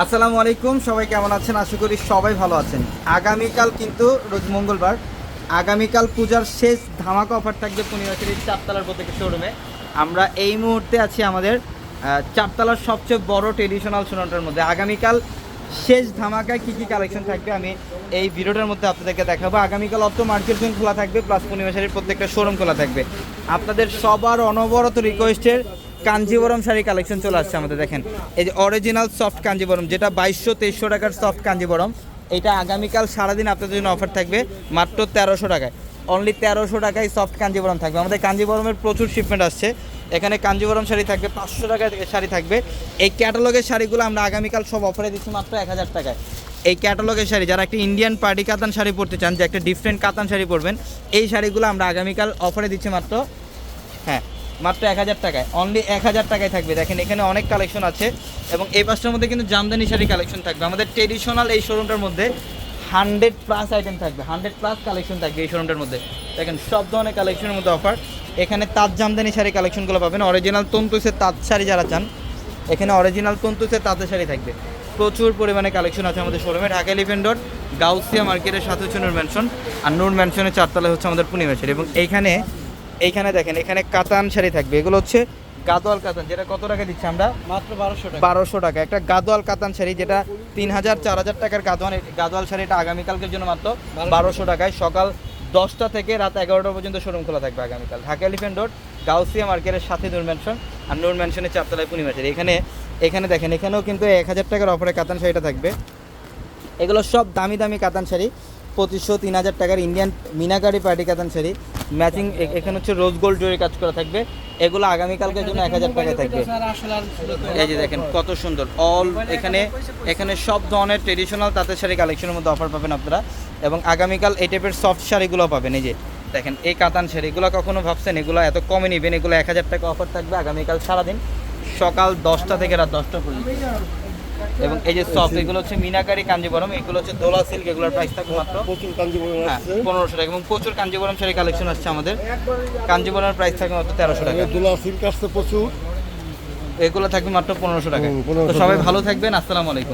আসসালামু আলাইকুম, সবাই কেমন আছেন? আশা করি সবাই ভালো আছেন। আগামীকাল কিন্তু রোজ মঙ্গলবার, আগামীকাল পূজার শেষ ধামাকা অফার থাকবে পূর্ণিমাসের চারতলার প্রত্যেকের শোরুমে আমরা এই মুহূর্তে আছি আমাদের চারতলার সবচেয়ে বড় ট্রেডিশনাল শোরুমটার মধ্যে। আগামীকাল শেষ ধামাকায় কী কী কালেকশন থাকবে আমি এই ভিডিওটার মধ্যে আপনাদেরকে দেখাবো। আগামীকাল অত মার্কেট জোন খোলা থাকবে প্লাস পূর্ণিমাশারির প্রত্যেকটা শোরুম খোলা থাকবে। আপনাদের সবার অনবরত রিকোয়েস্টের কাঞ্জিবরম শাড়ি কালেকশন চলে আসছে আমাদের, দেখেন। এই যে অরিজিনাল সফট কাঞ্জিবরম, যেটা বাইশশো তেইশশো টাকার সফট কাঞ্জিবরম, এটা আগামীকাল সারাদিন আপনাদের জন্য অফার থাকবে, মাত্র তেরোশো টাকায়। অনলি তেরোশো টাকায় সফট কাঞ্জিবরম থাকবে। আমাদের কাঞ্জিবরমের প্রচুর শিপমেন্ট আসছে। এখানে কাঞ্জিবরম শাড়ি থাকবে, পাঁচশো টাকায় শাড়ি থাকবে। এই ক্যাটালগের শাড়িগুলো আমরা আগামীকাল সব অফারে দিচ্ছি মাত্র এক হাজার টাকায়। এই ক্যাটালগের শাড়ি, যারা একটা ইন্ডিয়ান পার্টি কাতান শাড়ি পরতে চান, যে একটা ডিফারেন্ট কাতান শাড়ি পরবেন, এই শাড়িগুলো আমরা আগামীকাল অফারে দিচ্ছি মাত্র হ্যাঁ মাত্র এক হাজার টাকায়। অনলি এক হাজার টাকায় থাকবে। দেখেন, এখানে অনেক কালেকশন আছে এবং এই পাশটার মধ্যে কিন্তু জামদানি শাড়ি কালেকশন থাকবে। আমাদের ট্রেডিশনাল এই শোরুমটার মধ্যে হান্ড্রেড প্লাস আইটেম থাকবে। হান্ড্রেড প্লাস কালেকশন থাকবে এই শোরুমটার মধ্যে। দেখেন, সব ধরনের কালেকশনের মধ্যে অফার এখানে তাঁত জামদানি শাড়ি কালেকশনগুলো পাবেন। অরিজিনাল তন্তুসের তাঁত শাড়ি যারা চান, এখানে অরিজিনাল তন্তুসের তাঁতের শাড়ি থাকবে। প্রচুর পরিমাণে কালেকশন আছে আমাদের শোরুমে ঢাকা এলিফেন্ট গাউসিয়া মার্কেটের সাথে হচ্ছে নূর ম্যানশন আর নূর ম্যানশনের চারতলায় হচ্ছে আমাদের পূর্ণিমা শাড়ি এবং এইখানে এইখানে দেখেন এখানে কাতান শাড়ি থাকবে। এগুলো হচ্ছে গাদোয়াল কাতান যেটা কত টাকা দিচ্ছি আমরা? মাত্র বারোশো টাকা। বারোশো টাকা। একটা গাদোয়াল কাতান শাড়ি যেটা তিন হাজার চার হাজার টাকার গাদোয়াল গাদোয়াল শাড়িটা আগামীকালকের জন্য মাত্র বারোশো। টাকায়। সকাল দশটা থেকে রাত এগারোটা পর্যন্ত শোরুম খোলা থাকবে আগামীকাল। ঢাকা এলিফেন্ট রোড গাউসিয়া মার্কেটের সাথে নূর ম্যানশন আর নূর ম্যানশনের চারতলায় পূর্ণিমা শাড়ি এখানে এখানে দেখেন এখানেও কিন্তু এক হাজার টাকার অফারে কাতান শাড়িটা থাকবে। এগুলো সব দামি দামি কাতান শাড়ি। পঁচিশশো তিন হাজার টাকার ইন্ডিয়ান মিনাকারি পার্টি কাতান শাড়ি। ম্যাচিং এখানে হচ্ছে রোজ গোল্ড জুয়ের কাজ করা থাকবে। এগুলো আগামীকালকের জন্য এক হাজার টাকায় থাকবে। এই যে দেখেন, কত সুন্দর। অল এখানে এখানে সব ধরনের ট্রেডিশনাল তাঁতের শাড়ি কালেকশনের মধ্যে অফার পাবেন আপনারা। এবং আগামীকাল এই টাইপের সফট শাড়িগুলো পাবেন। এই যে দেখেন, এই কাতান শাড়ি, এগুলো কখনো ভাবছেন? এগুলো এত কমে নেবেন? এগুলো এক হাজার টাকা অফার থাকবে আগামীকাল সারাদিন। সকাল দশটা থেকে রাত দশটা পর্যন্ত। এবং এই যে সফট এগুলো হচ্ছে মিনাকারি কাঞ্জিবরম এগুলো হচ্ছে দোলা সিল্ক এগুলোর প্রাইস থাকবে মাত্র। প্রচুর কাঞ্জিবরম হ্যাঁ পনেরোশো টাকা। এবং প্রচুর কাঞ্জিবরম শাড়ি কালেকশন আসছে আমাদের। কাঞ্জিবরমের প্রাইস থাকবে মাত্র তেরোশো টাকা। দোলা সিল্ক আসছে প্রচুর। এগুলো থাকবে মাত্র পনেরোশো টাকা তো সবাই ভালো থাকবেন। আসসালামু আলাইকুম।